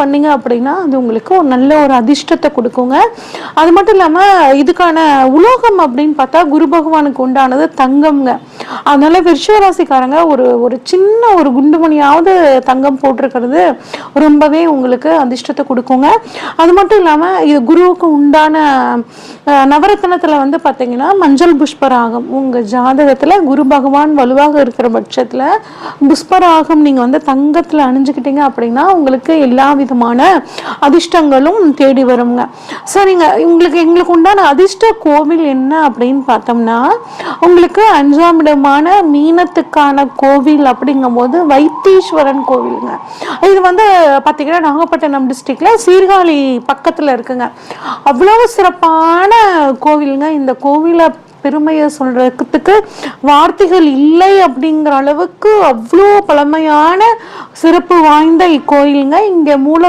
பண்ணீங்க அப்படின்னா அது உங்களுக்கு ஒரு நல்ல ஒரு அதிர்ஷ்டத்தை கொடுக்குங்க. அது மட்டும் இல்லாமல் இதுக்கான உலோகம் அப்படின்னு பார்த்தா குரு பகவானுக்கு உண்டானது தங்கம்ங்க. அதனால விருஷராசிக்காரங்க ஒரு ஒரு சின்ன ஒரு குண்டுமணியாவது தங்கம் போட்டிருக்கிறது ரொம்பவே உங்களுக்கு அதிர்ஷ்டத்தை கொடுக்குங்க. அது மட்டும் இல்லாமல் இது குருவுக்கு உண்டான அஹ், வந்து பார்த்தீங்கன்னா மஞ்சள் புஷ்பராகம். உங்கள் ஜாதகத்தில் குரு பகவான் வலுவாக இருக்கிற பட்சத்தில் புஷ்பராகம் நீங்கள் வந்து தங்கத்தில் அணிஞ்சுக்கிட்டீங்க அப்படின்னா உங்களுக்கு எல்லா விதமான அதிர்ஷ்டங்களும் தேடி வருங்க. சரிங்க. உங்களுக்கு எங்களுக்கு உண்டான அதிர்ஷ்ட கோவில் என்ன அப்படின்னு பார்த்தோம்னா உங்களுக்கு அஞ்சாம் இடமான மீனத்துக்கான கோவில் அப்படிங்கும்போது வைத்தீஸ்வரன் கோவிலுங்க. இது வந்து பார்த்தீங்கன்னா நாகப்பட்டினம் டிஸ்ட்ரிக்டில் சீர்காழி பக்கத்தில் இருக்குங்க. அவ்வளோ சிறப்பான கோவிலுங்க. இந்த கோவிலை பெருமையை சொல்றதுக்கு வார்த்தைகள் இல்லை அப்படிங்கிற அளவுக்கு அவ்வளோ பழமையான சிறப்பு வாய்ந்த இக்கோயிலுங்க. இங்கே மூல